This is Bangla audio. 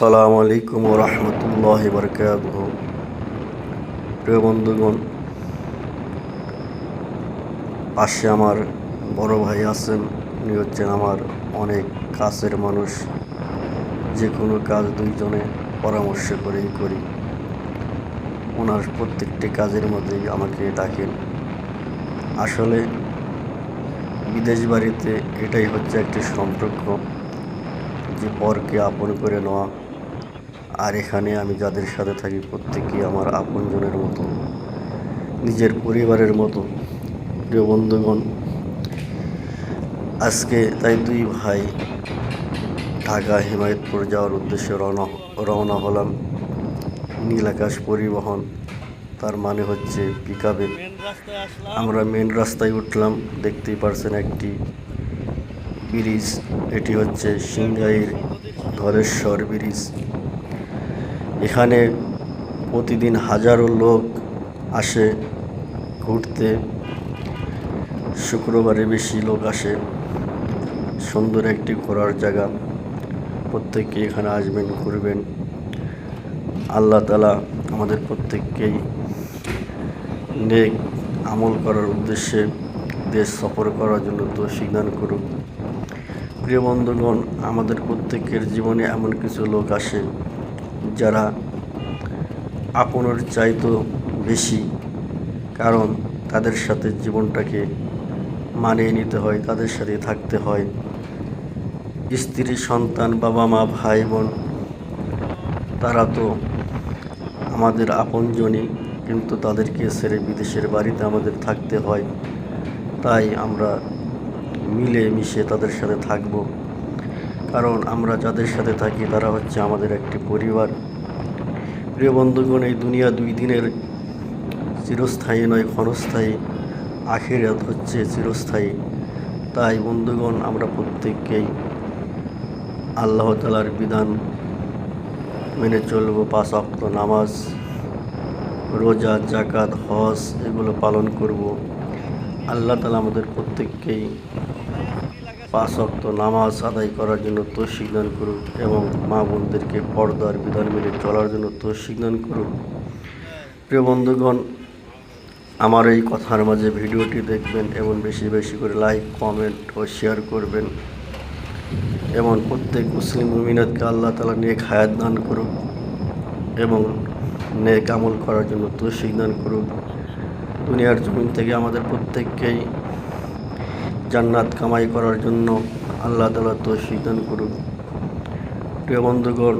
আসসালামু আলাইকুম রহমতুল্লাহ বরকাত প্রিয় বন্ধুগণ, পাশে আমার বড় ভাই আছেন, উনি হচ্ছেন আমার অনেক কাছের মানুষ। যে কোনো কাজ দুইজনে পরামর্শ করেই করি। ওনার প্রত্যেকটি কাজের মধ্যেই আমাকে ডাকেন। আসলে বিদেশ বাড়িতে এটাই হচ্ছে একটি সম্পর্ক, যে পরকে আপন করে নেওয়া। আর এখানে আমি যাদের সাথে থাকি প্রত্যেকেই আমার আপনজনের মতো, নিজের পরিবারের মতো। প্রিয় বন্ধুগণ, আজকে তাই দুই ভাই ঢাকা, হিমায়তপুর যাওয়ার উদ্দেশ্যে রওনা রওনা হলাম নীল আকাশ পরিবহন। তার মানে হচ্ছে পিক আমরা মেন রাস্তায় উঠলাম, দেখতেই পারছেন একটি ব্রিজ এটি হচ্ছে সিংগাইর ধলেশ্বর ব্রিজ এখানে প্রতিদিন হাজারো লোক আসে, ঘুরতে। শুক্রবারে বেশি লোক আসে। সুন্দর একটি ঘোরার জায়গা। প্রত্যেককে এখানে আসবেন, ঘুরবেন। আল্লাহ তালা আমাদের প্রত্যেককেই নেক আমল করার উদ্দেশ্যে দেশ সফর করার জন্য তো দান করুক। প্রিয় বন্ধুগণ, আমাদের প্রত্যেকের জীবনে এমন কিছু লোক আসে যারা আপনের চাইতো বেশি, কারণ তাদের সাথে জীবনটাকে মানিয়ে নিতে হয়, তাদের সাথে থাকতে হয়। স্ত্রী, সন্তান, বাবা মা, ভাই, বোন, তারা তো আমাদের আপনজনই, কিন্তু তাদেরকে ছেড়ে বিদেশের বাড়িতে আমাদের থাকতে হয়। তাই আমরা মিলে মিশে তাদের সাথে থাকব। কারণ আমরা যাদের সাথে থাকি তারা হচ্ছে আমাদের একটি পরিবার। প্রিয় বন্ধুগণ, এই দুনিয়া দুই দিনের চিরস্থায়ী নয়, ক্ষণস্থায়ী। আখিরাত হচ্ছে চিরস্থায়ী। তাই বন্ধুগণ, আমরা প্রত্যেককেই আল্লাহ তালার বিধান মেনে চলব। পাঁচ অক্ত নামাজ, রোজা জাকাত হজ, এগুলো পালন করব। আল্লাহ তালা আমাদের প্রত্যেককেই পাঁচ অক্ত নামাজ আদায় করার জন্য তৌফিক দান করুক এবং মা বোনদেরকে পর্দার বিধান মেনে চলার জন্য তৌফিক দান করুক। প্রিয় বন্ধুগণ, আমার এই কথার মাঝে ভিডিওটি দেখবেন এবং বেশি বেশি করে লাইক, কমেন্ট ও শেয়ার করবেন। এবং প্রত্যেক মুসলিম মুমিনাতকে আল্লাহ তালা নিয়ে খায়াত দান করুক এবং নেক আমল করার জন্য তৌফিক দান করুক। দুনিয়ার জমিন থেকে আমাদের প্রত্যেককেই জান্নাত কামাই করার জন্য আল্লাহ তালা তৌফিক দান করুন। প্রিয় বন্ধুগণ